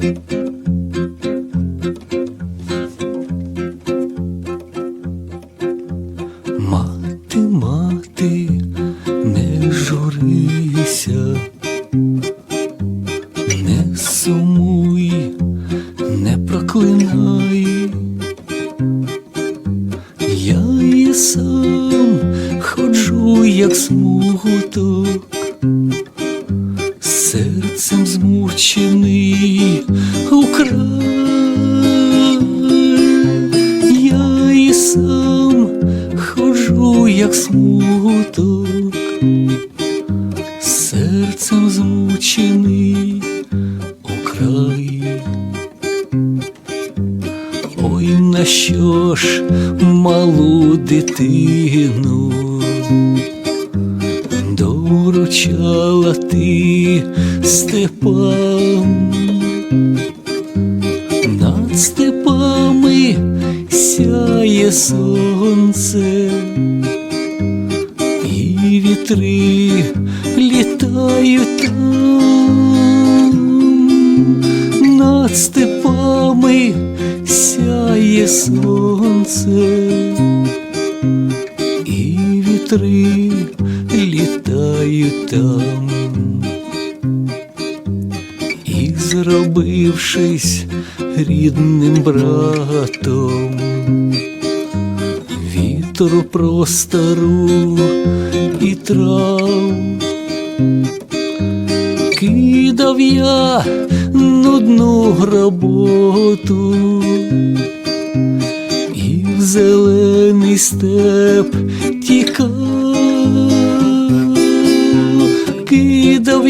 Мати, мати, не журися, не сумуй, не проклинай. Я і сам ходжу, як смуток, серцем змучений украй. Я і сам ходжу, як смуток, серцем змучений украй. Ой, на що ж малу дитину доручала ти степам, над степами сяє сонце, і вітри літають там, над степами сяє сонце, і вітри літають там, і зробившись рідним братом, вітру простору і трав. Кидав я нудну роботу і в зелений степ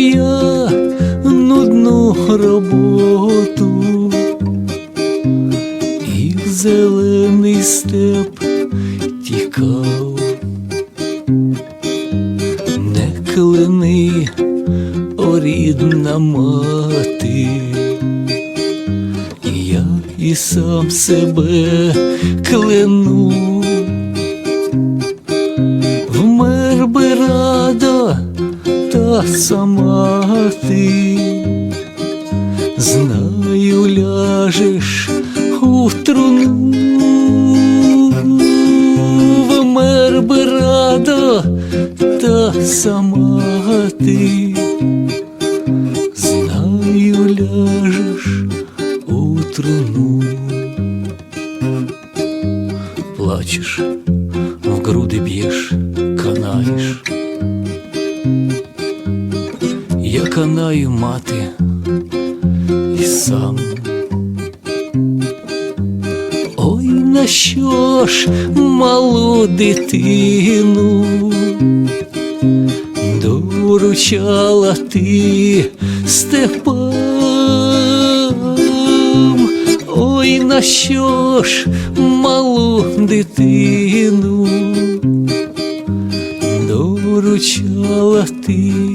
я нудну роботу. І в зелений степ тікав, не клини, о рідна мати, я і сам себе кляну, та сама ти, знаю, ляжеш у труну, вмер би радо, та сама ти, знаю, ляжеш у труну, плачеш, в груди б'єш, канаєш. Я канаю мати і сам. Ой, на що ж малу дитину доручала ти степам? Ой, на що ж малу дитину доручала ти